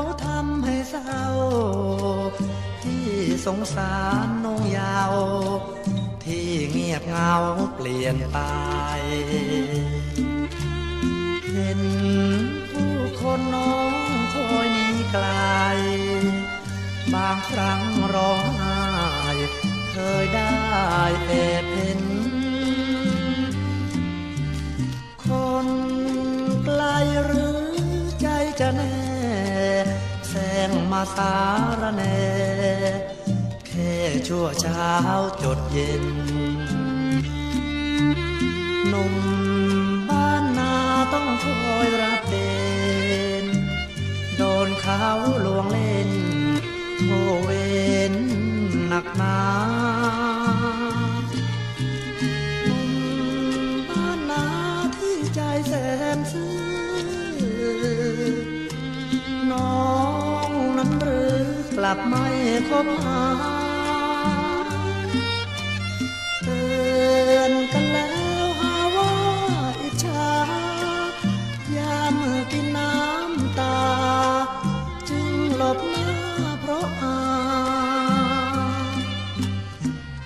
เขาทำให้เศร้า ที่สงสารน้องยาว ที่เงียบเงาเปลี่ยนไป เห็นผู้คนน้องคอยนี้ไกล บางครั้งร้องไห้เคยได้แอบเห็น คนไกลหรือใจจะแน่ มาสารแนแค่ชั่วเช้าจดเย็นหนุ่มบ้านนาต้องคอยรับเดนโดนเขาลวงเล่นโทเวนหนักหนา ลับไม่คบหาเตือนกันแล้วหาว่าอิจฉายามกินน้ำตา จึงหลบหน้าเพราะอา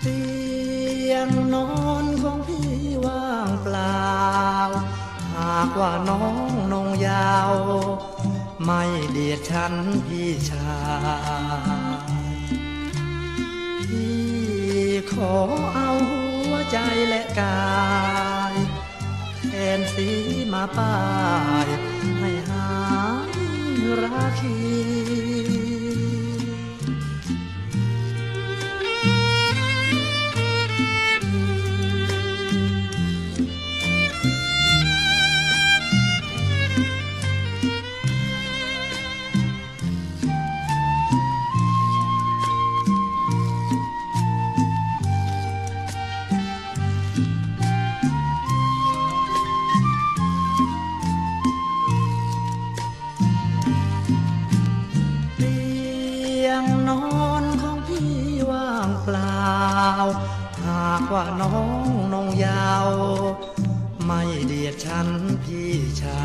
เตียงนอนของพี่ว่างเปล่า หากว่าน้องนงยาว ไม่เดียดฉันพี่ชายพี่ขอเอาหัวใจและกายแทนสีมาป้าย ให้หายราคี หากว่าน้องนงยาว ไม่เดียดฉันพี่ชา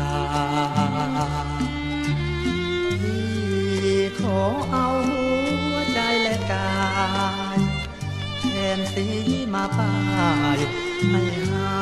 ยพี่ขอเอาหัวใจและกายแทนสีมาป้ายให้หา